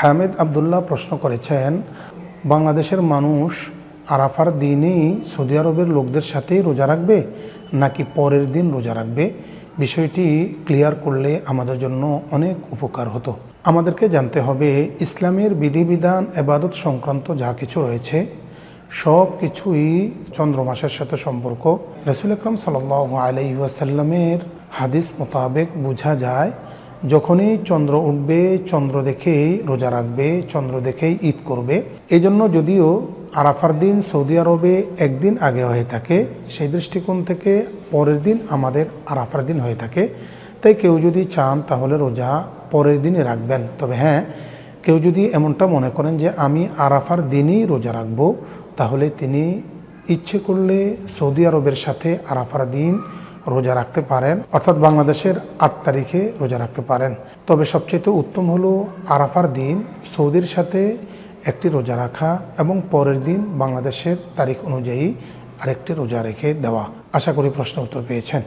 হামিদ আবদুল্লাহ প্রশ্ন করেছেন, বাংলাদেশের মানুষ আরাফার দিনেই সৌদি আরবের লোকদের সাথেই রোজা রাখবে নাকি পরের দিন রোজা রাখবে? বিষয়টি ক্লিয়ার করলে আমাদের জন্য অনেক উপকার হতো। আমাদেরকে জানতে হবে, ইসলামের বিধিবিধান, এবাদত সংক্রান্ত যা কিছু রয়েছে, সব কিছুই চন্দ্র মাসের সাথে সম্পর্ক। রসুল আকরম সাল আলাইসাল্লামের হাদিস মোতাবেক বোঝা যায় যখনই চন্দ্র উঠবে, চন্দ্র দেখেই রোজা রাখবে, চন্দ্র দেখেই ঈদ করবে। এই জন্য যদিও আরাফার দিন সৌদি আরবে একদিন আগে হয়ে থাকে, সেই দৃষ্টিকোণ থেকে পরের দিন আমাদের আরাফার দিন হয়ে থাকে। তাই কেউ যদি চান তাহলে রোজা পরের দিনে রাখবেন। তবে হ্যাঁ কেউ যদি এমনটা মনে করেন যে আমি আরাফার দিনই রোজা রাখব, তাহলে তিনি ইচ্ছে করলে সৌদি আরবের সাথে আরাফার দিন রোজা রাখতে পারেন, অর্থাৎ বাংলাদেশের আট তারিখে রোজা রাখতে পারেন। তবে সবচেয়ে উত্তম হলো আরাফার দিন, সৌদির সাথে একটি রোজা রাখা এবং পরের দিন বাংলাদেশের তারিখ অনুযায়ী আরেকটি রোজা রেখে দেওয়া। আশা করি প্রশ্ন উত্তর পেয়েছেন।